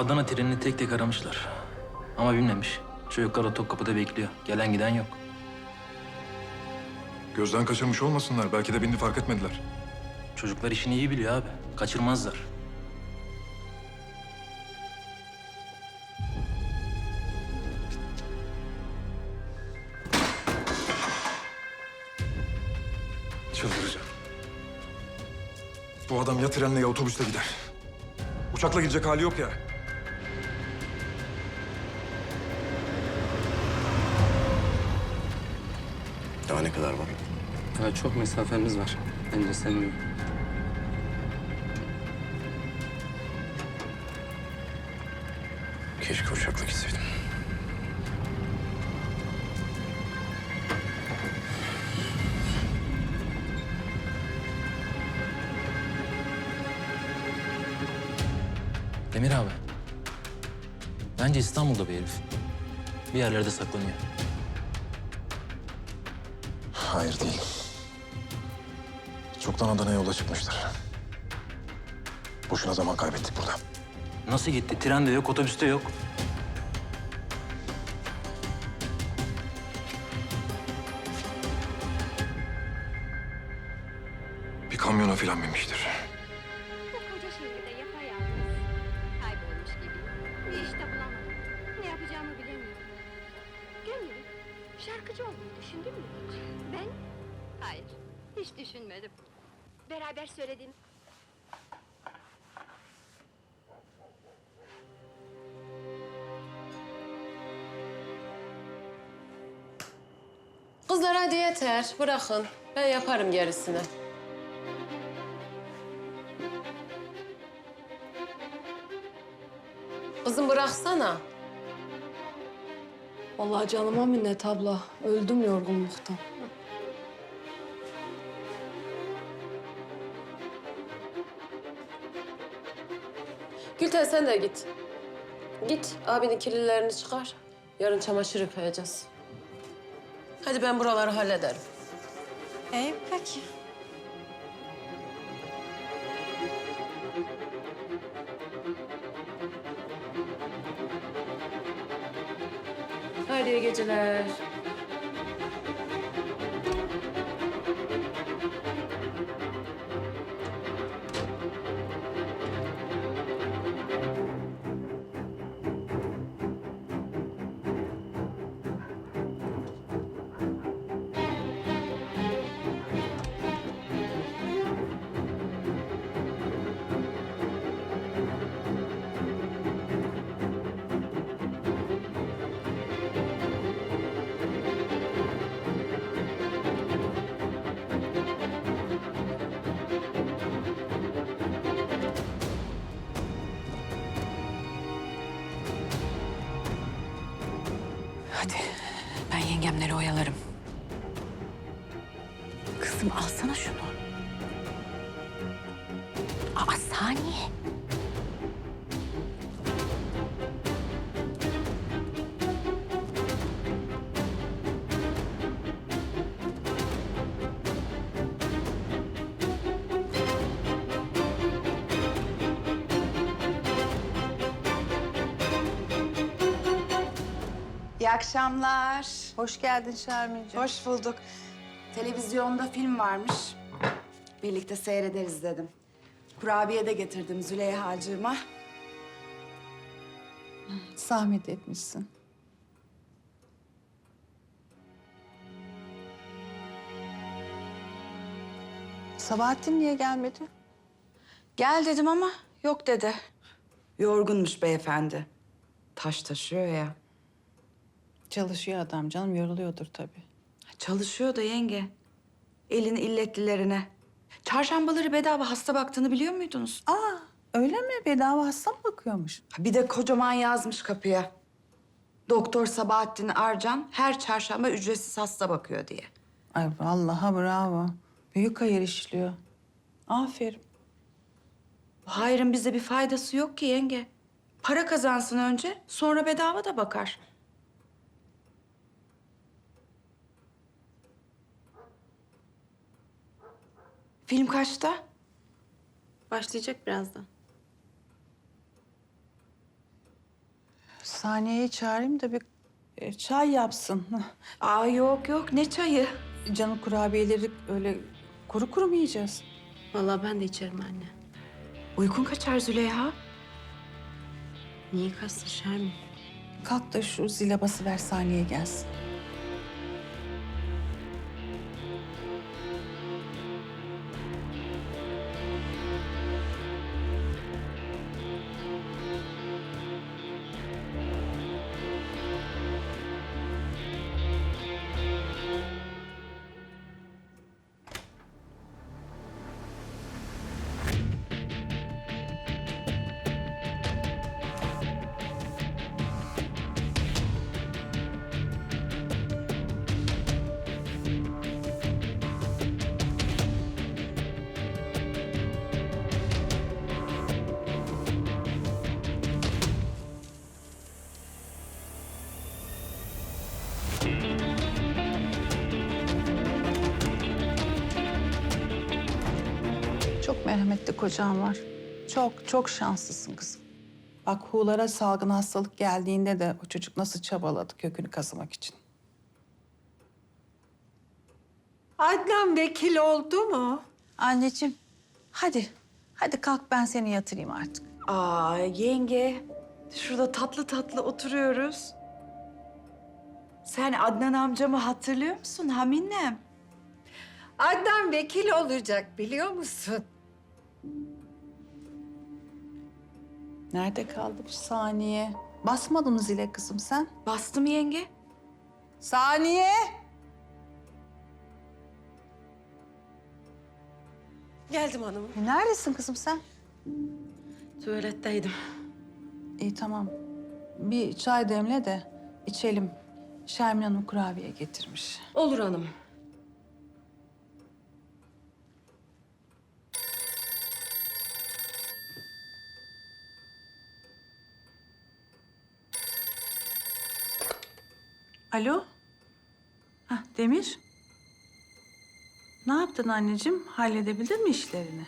Adana trenini tek tek aramışlar. Ama bilmemiş. Çocuklar o Topkapı'da bekliyor. Gelen giden yok. Gözden kaçırmış olmasınlar. Belki de bindi fark etmediler. Çocuklar işini iyi biliyor abi. Kaçırmazlar. Çıldıracağım. Bu adam ya trenle ya otobüsle gider. Uçakla gidecek hali yok ya. Daha ne kadar var? Daha çok mesafemiz var. Bence sen uyu. Keşke uçakla gitseydim. Demir abi. Bence İstanbul'da bir herif. Bir yerlerde saklanıyor. Hayır değil. Çoktan Adana'ya yola çıkmıştır. Boşuna zaman kaybettik burada. Nasıl gitti? Tren de yok, otobüste yok. Bir kamyona falan binmiştir. Hiç düşünmedim. Beraber söylediğim Kızlar hadi yeter. Bırakın. Ben yaparım gerisini. Kızım bıraksana. Vallahi canıma minnet abla. Öldüm yorgunluktan. Gülten sen de git. Git abinin kirlilerini çıkar. Yarın çamaşır yıkayacağız. Hadi ben buraları hallederim. İyi peki. Haydi iyi geceler. Yengemleri oyalarım. Kızım alsana şunu. İyi akşamlar. Hoş geldin Şermin'ciğim. Hoş bulduk. Televizyonda film varmış. Birlikte seyrederiz dedim. Kurabiye de getirdim Züleyha'cığıma. Zahmet etmişsin. Sabahattin niye gelmedi? Gel dedim ama yok dedi. Yorgunmuş beyefendi. Taş taşıyor ya. Çalışıyor adam canım, yoruluyordur tabii. Çalışıyor da yenge. Elin illetlilerine. Çarşambaları bedava hasta baktığını biliyor muydunuz? Aa, öyle mi? Bedava hasta mı bakıyormuş? Ha, Bir de kocaman yazmış kapıya. Doktor Sabahattin Arcan her çarşamba ücretsiz hasta bakıyor diye. Ay vallahi bravo. Büyük hayır işliyor. Aferin. Hayrın bize bir faydası yok ki yenge. Para kazansın önce, sonra bedava da bakar. Film kaçta? Başlayacak birazdan. Saniye'yi çağırayım da bir e, çay yapsın. Aa yok yok ne çayı? Canım kurabiyeleri öyle kuru kuru mu yiyeceğiz? Vallahi ben de içerim anne. Uykun kaçar Züleyha. Niye kaçsın Şermin? Kalk da şu zile basıver Saniye gelsin. Çok merhametli kocan var. Çok, çok şanslısın kızım. Bak Hu'lara salgın hastalık geldiğinde de o çocuk nasıl çabaladı kökünü kazımak için. Adnan vekil oldu mu? Anneciğim, hadi. Hadi kalk ben seni yatırayım artık. Aa yenge. Şurada tatlı tatlı oturuyoruz. Sen Adnan amcamı hatırlıyor musun Haminem? Adnan vekil olacak biliyor musun? Nerede kaldı bu saniye? Basmadın mı zile kızım sen? Bastım yenge. Saniye! Geldim hanımım. E, neredesin kızım sen? Tuvaletteydim. İyi tamam. Bir çay demle de içelim. Şermin Hanım kurabiye getirmiş. Olur hanım. Alo? Hah, Demir? Ne yaptın anneciğim? Halledebildin mi işlerini?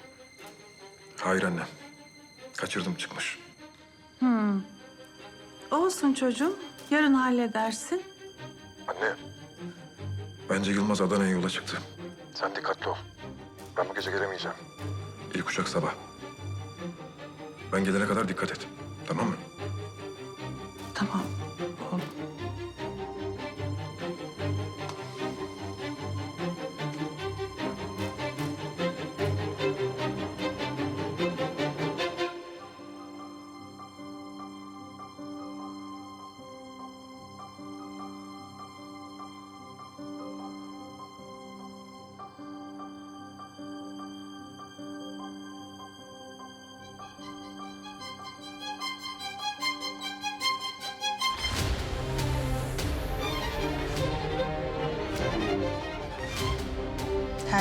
Hayır anne. Kaçırdım çıkmış. Hmm. Olsun çocuğum. Yarın halledersin. Anne. Bence Yılmaz Adana'ya yola çıktı. Sen dikkatli ol. Ben bu gece gelemeyeceğim. İlk uçak sabah. Ben gelene kadar dikkat et. Tamam mı? Tamam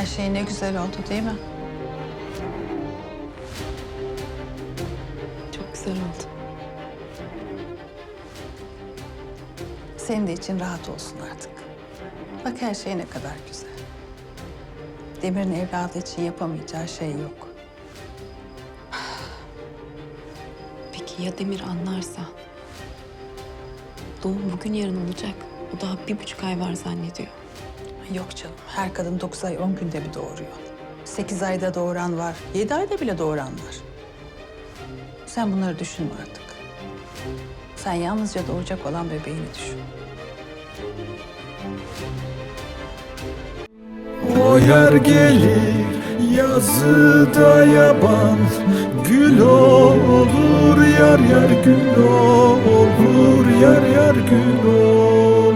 Her şey ne güzel oldu değil mi? Çok güzel oldu. Senin de için rahat olsun artık. Bak her şey ne kadar güzel. Demir'in evladı için yapamayacağı şey yok. Peki ya Demir anlarsa? Doğum bugün yarın olacak. O daha bir buçuk ay var zannediyor. Yok canım. Her kadın dokuz ay on günde bir doğuruyor. Sekiz ayda doğuran var. Yedi ayda bile doğuran var. Sen bunları düşünme artık. Sen yalnızca doğacak olan bebeğini düşün. O yer gelir yazıda yaban Gül olur yar yar gül olur yar yar gül olur